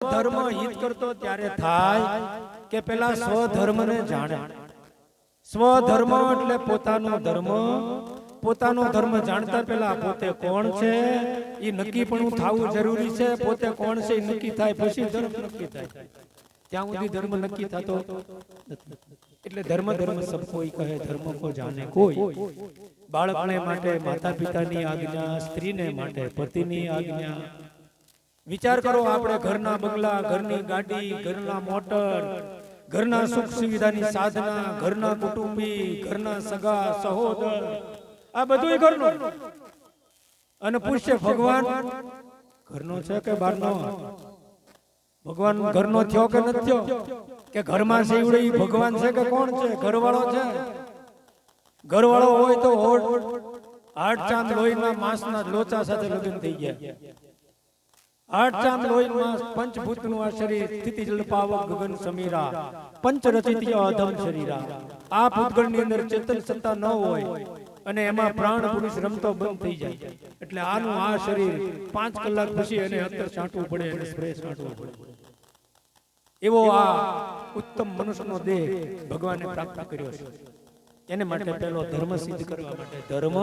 ધર્મ હિત કરતો ત્યારે થાય કે પેલા સ્વધર્મને જાણે. સ્વધર્મ એટલે પોતાનો ધર્મ. પોતાનો ધર્મ જાણતા પેલા પોતે કોણ છે? એ નક્કી પણ થવું જરૂરી છે. પોતે કોણ છે? એ નક્કી થાય પછી ધર્મ નક્કી થાય. ત્યાં સુધી ધર્મ નક્કી થતો એટલે ધર્મ ધર્મ સબ કોઈ કહે, ધર્મ કો જાણે કોઈ. બાળકને માટે માતા પિતાની આજ્ઞા, સ્ત્રીને માટે પતિની આજ્ઞા. વિચાર કરો આપણે ઘરના બંગલા, ઘરની ગાડી, ઘરના મોટર, ઘરના સુખ સુવિધાની સાધના, ઘરના કુટુંબી, ઘરના સગા, સહોદર, આ બધું ઘરનું. અને પૂછશે, ભગવાન, ઘરનો છે કે બહારનો? ભગવાન, ઘરનો થયો કે નથી થયો? કે ઘરમાં છે ઈવડે ભગવાન છે કે કોણ છે? ઘરવાળો છે? ઘરવાળો હોય તો હોડ આઠ ચાંદ લોહીના માંસના લોચા સાથે લગ્ન થઈ ગયા. આઠ ચાંદ લોહીમાં પંચભૂતનું આ શરીર સ્થિતિ જલપાવક ગગન સમીરા પંચ રચિત અધમ શરીરા. આ ભૂતગળની અંદર ચેતન સત્તા ન હોય અને એમાં પ્રાણ પુરુષ રમતો બંધ થઈ જાય. એટલે આનું આ શરીર પાંચ કલાક પછી અને અત્તર છાંટવું પડે અને સ્પ્રે છાંટવું પડે. એવો આ ઉત્તમ મનુષ્યનો દેહ ભગવાને પ્રાપ્ત કર્યો છે. એને માટે પેલો ધર્મ સિદ્ધ કરવા માટે ધર્મ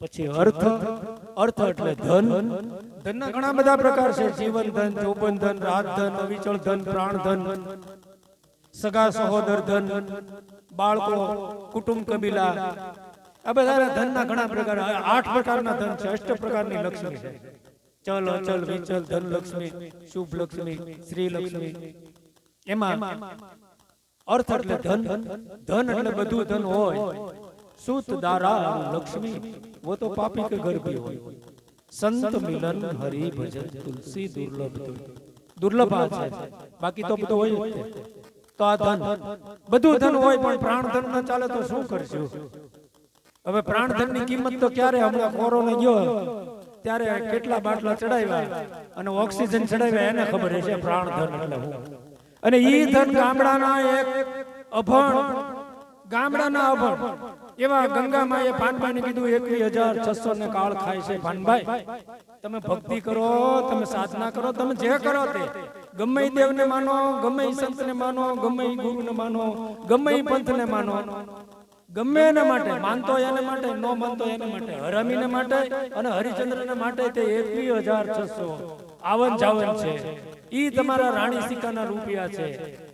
પછી અર્થ અર્થ એટલે ધન. ધનના ઘણા બધા પ્રકાર છે. જીવન ધન ચોપન ધન, રાત ધન, અવિચળ ધન, પ્રાણ ધન, સગા સહોદર ધન, બાળકો, કુટુંબ કબીલા. આ બધા ધનના ઘણા પ્રકાર, આઠ પ્રકારના ધન છે. અષ્ટ પ્રકારની લક્ષ્મી છે. ચલ, અચલ, વિચલ ધન લક્ષ્મી શુભ લક્ષ્મી શ્રી લક્ષ્મી એમાં અર્થ એટલે ધન. ધન એટલે બધું ધન હોય. સુત દારા લક્ષ્મી વો તો પાપી કે ઘર ભી હોય. સંત મિલન હરિ ભજન તુલસી દુર્લભ દુર્લભ. આ છે. બાકી તો બધું હોય તો આ ધન. બધું ધન હોય પણ પ્રાણ ધન ન ચાલે તો શું કરશું? હવે પ્રાણ ધનની કિંમત તો ક્યારે હમણાં કોરોના ગયો? ત્યારે કેટલા બાટલા ચડાવ્યા? અને ઓક્સિજન ચડાવ્યા એને ખબર હશે પ્રાણ ધન એટલે અને ઈ ધન ગામડાના એક અભણ. ગામડાના અભણ. એવા ગંગામાં એ પાનભાઈ ને કીધું એકવી હજાર છસો ને કાળ ખાય છે પાનભાઈ. તમે ભક્તિ કરો તમે સાધના કરો તમે જે કરો તે. ગમે દેવને માનો ગમે સંત સંતને માનો ગમે ગુરુને માનો ગમે પંથને માનો. ગમે એને માટે માનતો એને માટે ન માનતો એને માટે. હરામીને માટે અને હરિચંદ્રને માટે તે એકવી હજાર છસો. આવન જાવન છે. ઈ તમારા રાણી સિક્કાના રૂપિયા છે.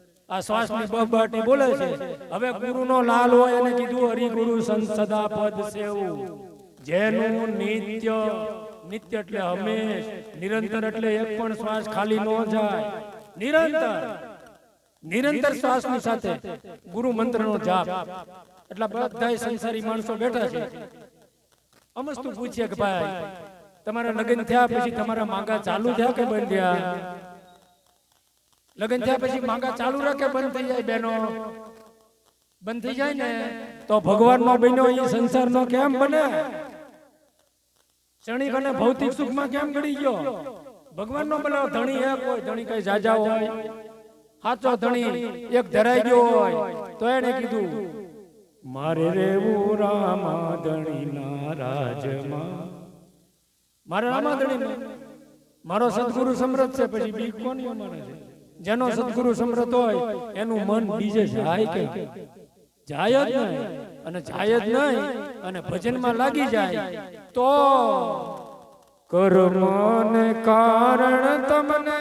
આ શ્વાસની બહબાટી બોલે છે. હવે ગુરુનો લાલ હોય એને કીધું હરિ ગુરુ સંસદા પદ સેવું. જેનું નિત્ય નિત્ય એટલે હંમેશ નિરંતર એટલે એક પણ શ્વાસ ખાલી ન જાય. નિરંતર. નિરંતર શ્વાસની સાથે ગુરુ મંત્રનો જાપ. એટલે બધા સંસારી માણસો બેઠા છે. અમસ્તુ પૂછીએ કે ભાઈ તમારા લગ્ન થયા પછી તમારા માંગા ચાલુ થયા કે બંધ થયા? લગ્ન થયા પછી માંગા ચાલુ રાખે બંધ થઈ જાય બેનો. બંધ થઈ જાય ને તો ભગવાન નો બન્યો એ સંસાર નો કેમ બને? ચણી બને ભૌતિક સુખમાં કેમ ગળી ગયો? ભગવાન નો બનાવ ધણી એક હોય ધણી કઈ જાજા હોય. સાચો ધણી એક ધરાઈ ગયો હોય તો એને કીધું મારે રેવું રામા ધણી ના રાજમાં. મારે રામા ધણી મારો સદગુરુ સમૃદ્ધ છે પછી બીક કોની અમારે છે? જેનો સદગુરુ સમૃદ્ધ હોય એનું મન બીજે જાય કે. જાય જ નહીં. અને જાય જ નહીં. અને ભજનમાં લાગી જાય. તો કર્મને કારણ તમને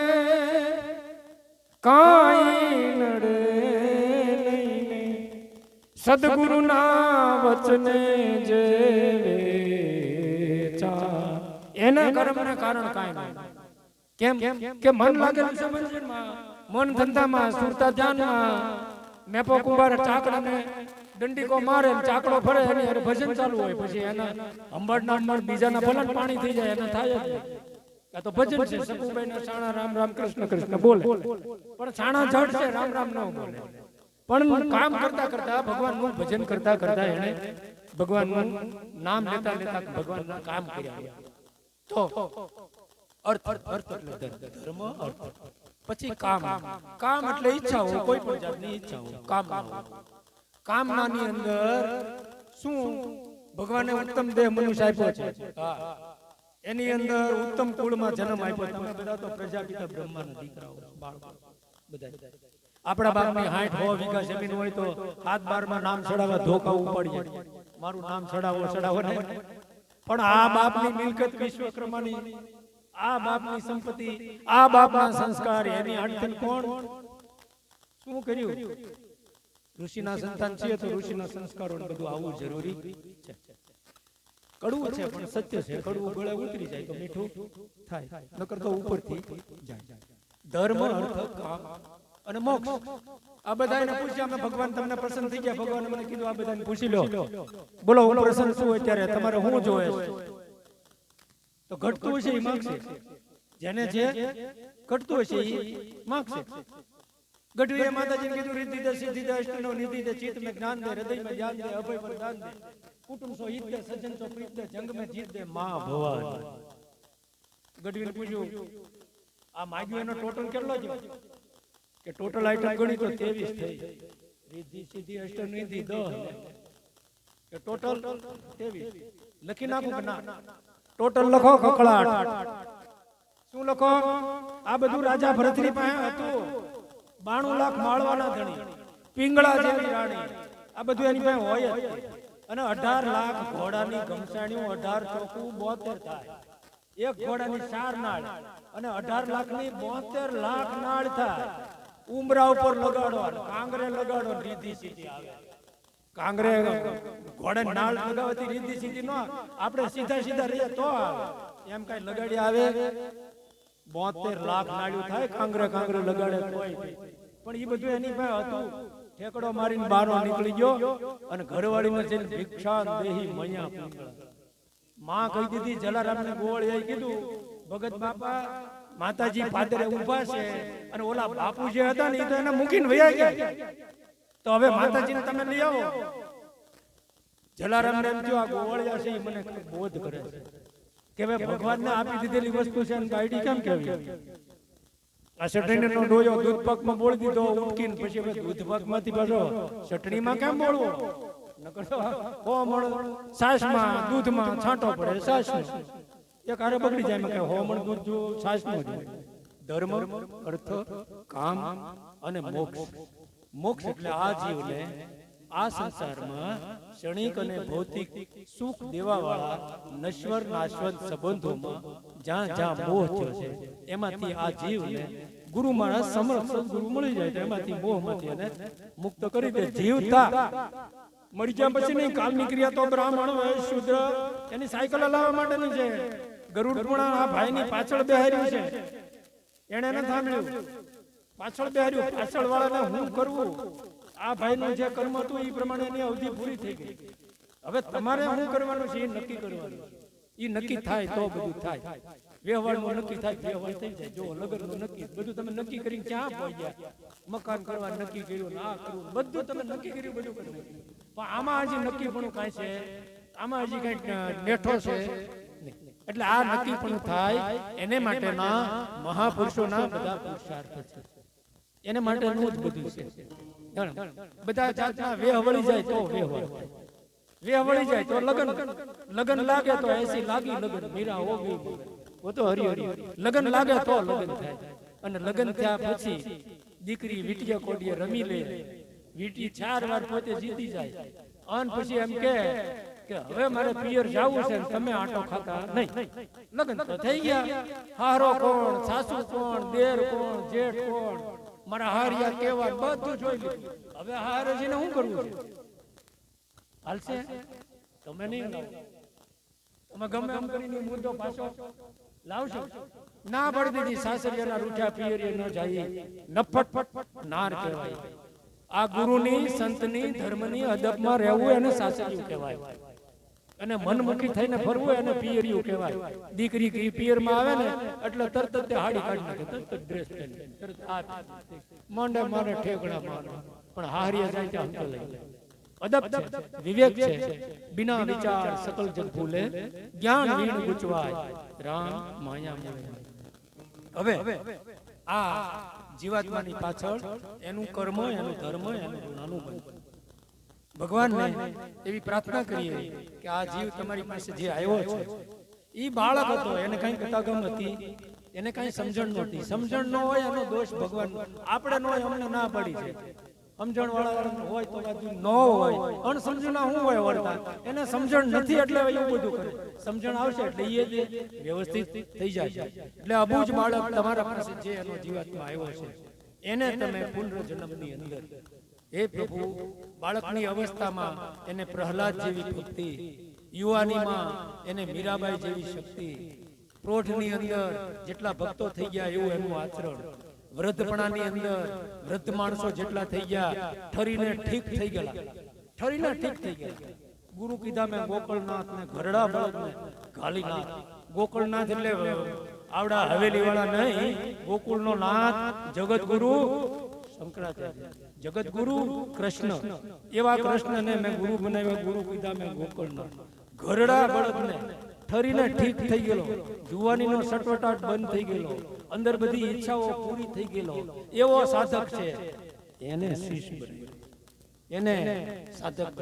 કાંઈ નડે સદગુરુ ના વચને જે એના કર્મને કારણ કાંઈ નહીં કેમ? કે મન લાગેલું છે ભજનમાં મન ધંધામાં સુરતા ધ્યાનમાં મેપો કુંભાર ચાકડાને દંડીકો મારે ને ચાકડો ફરે એની અરે ભજન ચાલુ હોય પછી એના અંબડ ના અંબડ બીજાના ભલે પાણી થઈ જાય એને થાય જ આ તો ભજન છે સકુબાઈના સાણા રામ રામ કૃષ્ણ કૃષ્ણ બોલે. પણ છાણા જડ છે રામ રામ ન બોલે. પણ કામ કરતા કરતા ભગવાનનું ભજન કરતા કરતા એને ભગવાનનું નામ લેતા લેતા ભગવાનના કામ કર્યા. તો અર્થ અર્થ એટલે ધર્મ અર્થ. પછી કામ કામ. એટલે ઈચ્છાઓ કોઈ પણ જાતની ઈચ્છા હોય. કામ કામનાની અંદર શું? ભગવાને ઉત્તમ દેહ મનુષ્ય આપ્યો છે. એની અંદર ઉત્તમ કુળમાં જન્મ આપ્યો તમે બધા તો પ્રજાપિતા બ્રહ્માના દીકરાઓ બાળકો. બધા આપણા બાપની હાઠ હો વીઘા જમીન હોય તો હાથ બારમાં નામ ચડાવવા ધોકા ઉપાડી જાય મારું નામ ચડાવો ચડાવો ને. પણ આ બાપની મિલકત વિશ્વકર્માની આ બાપની સંપત્તિ, આ બાપના સંસ્કાર, એની અડચણ કોણ? શું કર્યું? ઋષિના સંતાન છીએ તો ઋષિના સંસ્કારો બધું આવવું જરૂરી છે. કડવું છે, પણ સત્ય છે. કડવું ગળે ઉતરી જાય તો મીઠું થાય. નકર તો ઉપરથી જાય. ધર્મ, અર્થ, કામ અને મોક્ષ. આ બધાને પૂછ્યા અમે ભગવાન તમને પ્રસન્ન થઈ ગયા. ભગવાન મને કીધું, આ બધાને પૂછી લો. બોલો, હું પ્રસન્ન છું અત્યારે. તમારે શું જોવે તો ઘટતું હશે એ માગશે જેને જે ઘટતું હશે એ માગશે ગઢવીએ માતાજીને કીધું રીતિ દે, સિદ્ધિ દે, અષ્ટનો નિધિ દે, ચિત્ત મે જ્ઞાન દે, હૃદય મે જ્ઞાન દે, અભય પર દે, કુટુંબ સો હિત દે સજન સો પ્રીત દે, જંગ મે જીત દે, મા ભવાન. ગઢવીને પૂછ્યું, આ માગ્યું એનો ટોટલ કેટલો છે? કે ટોટલ આઈટમ ગણી તો 23 થઈ રીતિ સિદ્ધિ અષ્ટ નિધિ દો કે ટોટલ 23 લખી નાખું કે ના? ટોટલ લખો ખકડાટ શું લખો? આ બધું રાજા ભરતની પાસે હતું. બાણું લાખ માળવાના ધણી. પિંગળા જેવી રાણી. આ બધું એની પાસે હોય અને અઢાર લાખ ઘોડાની ઘમસાણીઓ, અઢાર ચોખ્ખું બોતેર થાય એક ઘોડાની ચાર નાળ. અને અઢાર લાખની બોતેર લાખ નાળ થાય. ઉમરા ઉપર લગાડો કાંગરે લગાડો રીધી સીધી આવે. કાંગરે ઘોડે નાળ લગાવતી રીતિ સીધી નો આપણે સીધા સીધા રહીએ તો એમ કઈ લગાડી આવે. બોતેર લાખ નાળ્યું થાય, કાંગરે કાંગરે લગાડે કોઈ પણ એ બધું એની પાસે હતું. ઠેકડો મારીને બારો નીકળી ગયો અને ઘરવાળીને જઈને ભિક્ષા દેહી મૈયા પીંગળા. માં કહી દીધી, જલારામને એ કીધું, ભગત બાપા, માતાજી પાદરે ઊભા છે અને ઓલા બાપુ જે હતા ને એ તો એને મૂકીને વયા ગયા. તો હવે માતાજીને તમે લઈ આવો. જલારામ એમ થયું આ ગોવાળિયા છે એ મને બોધ કરે. છે કે ભાઈ ભગવાનને આપી દીધેલી વસ્તુ છે અને બાયડી કેમ કેવી? આ ચટણીનો ડોયો દૂધ પાકમાં બોળી દીધો ઉટકીને પછી હવે દૂધ પાકમાંથી પાછો ચટણીમાં કેમ બોળવો? નકર તો હો મણ છાશમાં દૂધમાં છાંટો પડે છાશમાં એક હારે બગડી જાય એમાં કે હો મણ દૂધ જો જોઈએ ધર્મ અર્થ કામ અને મોક્ષ. મોક્ષ એટલે આ જીવને આ સંસારમાં ક્ષણિક અને ભૌતિક સુખ દેવાવાળા નશ્વર નાશવંત સંબંધોમાં જ્યાં જ્યાં મોહ થયો છે એમાંથી આ જીવને ગુરુ માણસ સમર્થ સદગુરુ મળી જાય તો એમાંથી મોહમાંથી એને મુક્ત કરી દે. જીવતા મરી ગયા પછી નહીં કાલની ક્રિયા તો બ્રાહ્મણ શૂદ્ર એની સાયકલ લાવવા માટેની છે. ગરુડ આ ભાઈની પાછળ બેહાર્યું છે. એને થાંભળ્યું. પાછળ બેહાર્યું પાછળ વાળાને હું કરવું? આ ભાઈનું જે કર્મ હતું એ પ્રમાણે એની અવધિ પૂરી થઈ ગઈ. હવે તમારે શું કરવાનું છે? એ નક્કી કરવાનું એ નક્કી થાય તો બધું થાય. વ્યવહારનું નક્કી થાય, વ્યવહાર થઈ જાય. જો લગ્નનું નક્કી. બધું તમે નક્કી કરીને ક્યાં પહોંચ્યા મકાન કરવા નક્કી કર્યું, ના કરવું બધું તમે નક્કી કર્યું, બધું કર્યું. પણ આમાં હજી નક્કી પણ કાંઈ છે? આમાં હજી કંઈક નેઠો છે? એટલે આ નક્કી પણ થાય, એને માટેના મહાપુરુષોના બધા પુરુષાર્થ છે. એને માટે જ બધું છે. બધા જાતના વેહ વળી જાય તો વ્યવહાર થાય. વેહ વળી જાય. તો લગન. લગન. લાગે તો એસી લાગી લગન. મીરા હો ગઈ વો તો હરી હરી લગન લાગે તો લગન થાય. અને લગન થયા પછી દીકરી વીટીયા કોડીએ રમી લે. વીટી ચાર વાર પોતે જીતી જાય. અન પછી એમ કે કે હવે મારે પિયર જાવું છે તમે આટો ખાતા નહીં. લગન તો થઈ ગયા. હારો કોણ સાસુ કોણ દેર કોણ જેઠ કોણ મારા હારિયા કેવા બધું જોઈ લીધું. હવે હારજીને શું કરવું હાલશે? તમે નહીં તમે ગમે એમ કરીને મુદ્દો પાછો લાવશો. ના પડી દીધી સાસરિયાના રૂઠા પિયરીએ ન જાય. નફટ નાર કહેવાય. આ ગુરુની, સંતની, ધર્મની, અદબમાં રહેવું એને સાસરિયું કહેવાય. અને મનમુખી થઈને ફરવું એને પિયરિયું કહેવાય. દીકરી કે પિયરમાં આવે ને એટલે તરત તે હાડી કાઢી નાખે તરત ડ્રેસ પહેરી તરત આ મોંડે મારે ઠેકડા મારે પણ હારીએ જાય ત્યાં હંતો લઈ અદબ છે. વિવેક છે. બિના વિચાર સકલ જગ ભૂલે. જ્ઞાન વીણ ગુચવાય. રામ માયા મોહે હવે આ જીવાત્માની પાછળ એનું કર્મ એનું ધર્મ એનું નાનું ભગવાનને એવી પ્રાર્થના કરીએ કે આ જીવ તમારી પાસે જે આવ્યો છે એ બાળક હતો, એને કઈ કથાગમ હતી, એને કઈ સમજણ નહોતી. સમજણ ન હોય એનો દોષ ભગવાન, આપણે ન હોય, અમને ના પડી છે. સમજણ વાળા હોય તો ન હોય. અણસમજણા શું હોય વળતા? એને સમજણ નથી એટલે એવું બધું કરે. સમજણ આવશે એટલે એ જે વ્યવસ્થિત થઈ જાય. એટલે અબુજ બાળક તમારા પાસે જે એનો જીવાત્મા આવ્યો છે, એને તમે પુનર્જન્મની અંદર હે પ્રભુ, બાળકની અવસ્થામાં એને પ્રહલાદ જેવી ભક્તિ, યુવાનીમાં એને મીરાબાઈ જેવી શક્તિ પ્રોઢની અંદર જેટલા ભક્તો થઈ ગયા એવું એનું આચરણ. વૃદ્ધપણાની અંદર વૃદ્ધ માણસો જેટલા થઈ ગયા, ઠરીને ઠીક થઈ ગયા ઠરીને ઠીક થઈ ગયા ગુરુ કીધા, મેં ગોકળનાથ ને ઘરડા બળદને કાલીનાથ ગોકળનાથ એટલે, આવડા હવેલી વાળા નહીં, ગોકુળનો નાથ જગત ગુરુ શંકરાચાર્ય. જગત ગુરુ કૃષ્ણ. એવા કૃષ્ણને મેં ગુરુ બનાવ્યો, ગુરુ કીધા મેં ગોકળનાથ ઘરડા બળદને ઠરીને ઠીક થઈ ગયેલો. જુવાનીનો સટવટાટ બંધ થઈ ગયેલો. અંદર બધી ઈચ્છાઓ પૂરી થઈ ગયેલો. એવો સાધક છે. એને શીશ બનાવ્યો એને સાધક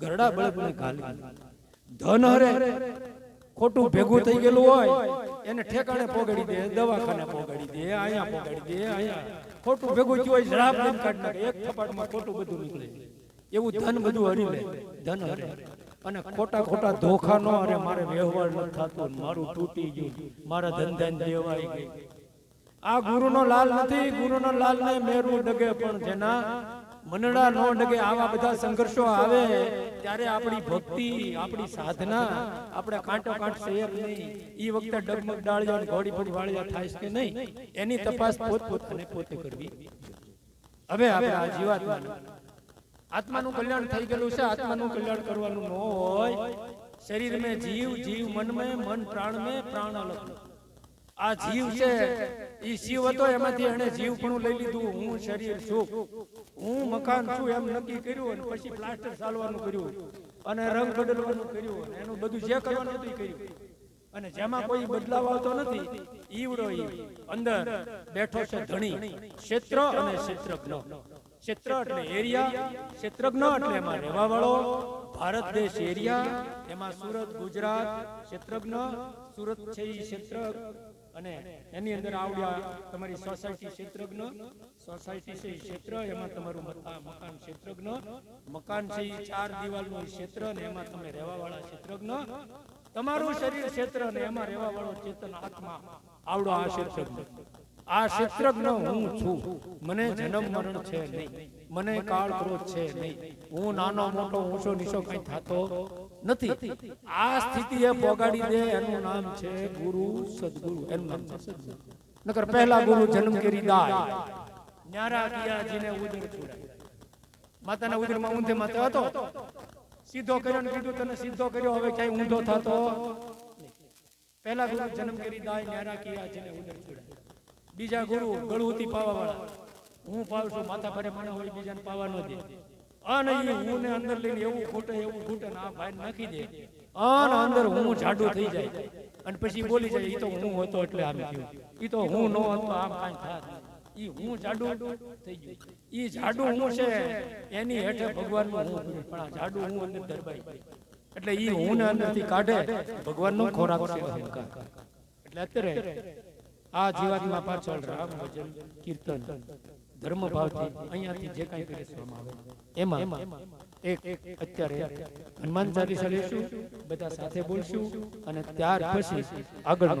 ઘરડા બળદને ઘાલી. ધન હરે, ખોટું ભેગું થઈ ગયેલું હોય એને ઠેકાણે પોગાડી દે દવાખાને પોગાડી દે અહીંયા પોગાડી દે અહીંયા. ખોટું ભેગું થયું હોય જરાબ લઈને કાઢ નાખે એક થપાટમાં ખોટું બધું નીકળે. એવું ધન બધું હરી લે ધન હરે. અને ખોટા ખોટા ધોખા નો અરે મારે વ્યવહાર ન થતો મારું તૂટી ગયું મારા ધંધા દેવાઈ ગઈ. આ ગુરુનો લાલ નથી ગુરુનો લાલ ને મેરું ડગે પણ જેના મનડા નો ડગે આવા બધા સંઘર્ષો આવે, ત્યારે આપણી ભક્તિ, આપણી સાધના, આપણે કાંટો કાંટ શેર નહીં. એ વખતે ડગમગ ડાળ્યો ઘોડી પર વાળ્યા થાય કે નહીં? એની તપાસ પોત પોતાને પોતે કરવી હવે હવે આ જીવાત્મા આત્માનું કલ્યાણ થઈ ગયેલું છે, આત્માનું કલ્યાણ કરવાનું ન હોય. શરીર મેં જીવ જીવ મન મેં મન પ્રાણ મેં પ્રાણ અલગ આ જીવ છે. ઈ શિવ હતો એમાંથી એને જીવપણું લઈ લીધું. હું શરીર છું. હું મકાન છું એમ નક્કી કર્યું અને પછી પ્લાસ્ટર ચાલવાનું કર્યું. અને રંગ બદલવાનું કર્યું. અને એનું બધું જે કરવાનું હતું એ કર્યું. અને જેમાં કોઈ બદલાવ આવતો નથી ઈવડો ઈ. અંદર બેઠો છે ધણી. ક્ષેત્ર અને ક્ષેત્રજ્ઞ. ક્ષેત્ર એટલે એરિયા ક્ષેત્રજ્ઞ એટલે એમાં રહેવા વાળો ભારત દેશ એરિયા એમાં સુરત ગુજરાત ક્ષેત્રજ્ઞ સુરત છે ઈ ક્ષેત્ર. અને એની અંદર આવડ્યા તમારી સોસાયટી ક્ષેત્રજ્ઞ, સોસાયટી છે ક્ષેત્ર, એમાં તમારું મકાન ક્ષેત્રજ્ઞ, મકાન છે ઈ ચાર દિવાલનું ક્ષેત્ર ને એમાં તમે રહેવા વાળા ક્ષેત્રજ્ઞ. તમારું શરીર ક્ષેત્ર ને એમાં રહેવા વાળો ચેતન આત્મા. આવડો આ ક્ષેત્રજ્ઞ. આ ક્ષેત્રજ્ઞ હું છું. મને જન્મ મરણ છે નહીં. મને કાળ ક્રોધ છે નહીં. હું નાનો, મોટો ઊંચો નીચો કઈ થતો નથી. આ સ્થિતિ એ પોગાડી દે એનું નામ છે ગુરુ સદગુરુ, એનું નામ છે નકર પહેલા ગુરુ જન્મ કરી દાય. ન્યારા ગયા જીને ઉદર છોડાય માતાના ઉદરમાં ઊંધે માથે હતો. સીધો કર્યો ને કીધું, તને સીધો કર્યો, હવે ક્યાંય ઊંધો થતો પહેલા ગુરુ જન્મ કરી દાય, ન્યારા કિયા જીને ઉદર છોડાય બીજા ગુરુ ગળુતી પાવા વાળા હું પાવ છું, માથા ભરે મને હોય બીજાને પાવા ન દે. અને ઈ હું ને અંદર લઈને એવું ખૂટે એવું ખૂટે ને આ ભાઈ નાખી દે. અને અંદર હું જાડું થઈ જાય. અને પછી બોલી જાય એ તો હું હતો એટલે આમ થયું. એ તો હું નો હતો આમ કાંઈ થાય ઈ હું જાડું થઈ ગયું. ઈ જાડું હું છે. એની હેઠે ભગવાનનું હું. પણ આ જાડું હું અંદર દરબાઈ એટલે ઈ હું ને અંદરથી કાઢે ભગવાનનો ખોરાક છે એટલે અત્યારે આ જીવાત્મા પાછળ રામ ભજન કીર્તન. ધર્મ ભાવથી અહીંયાથી જે કાંઈ પીરસવામાં આવે એમાં એક અત્યારે હનુમાન ચાલીસા લેશું બધા સાથે બોલશું અને ત્યાર પછી આગળ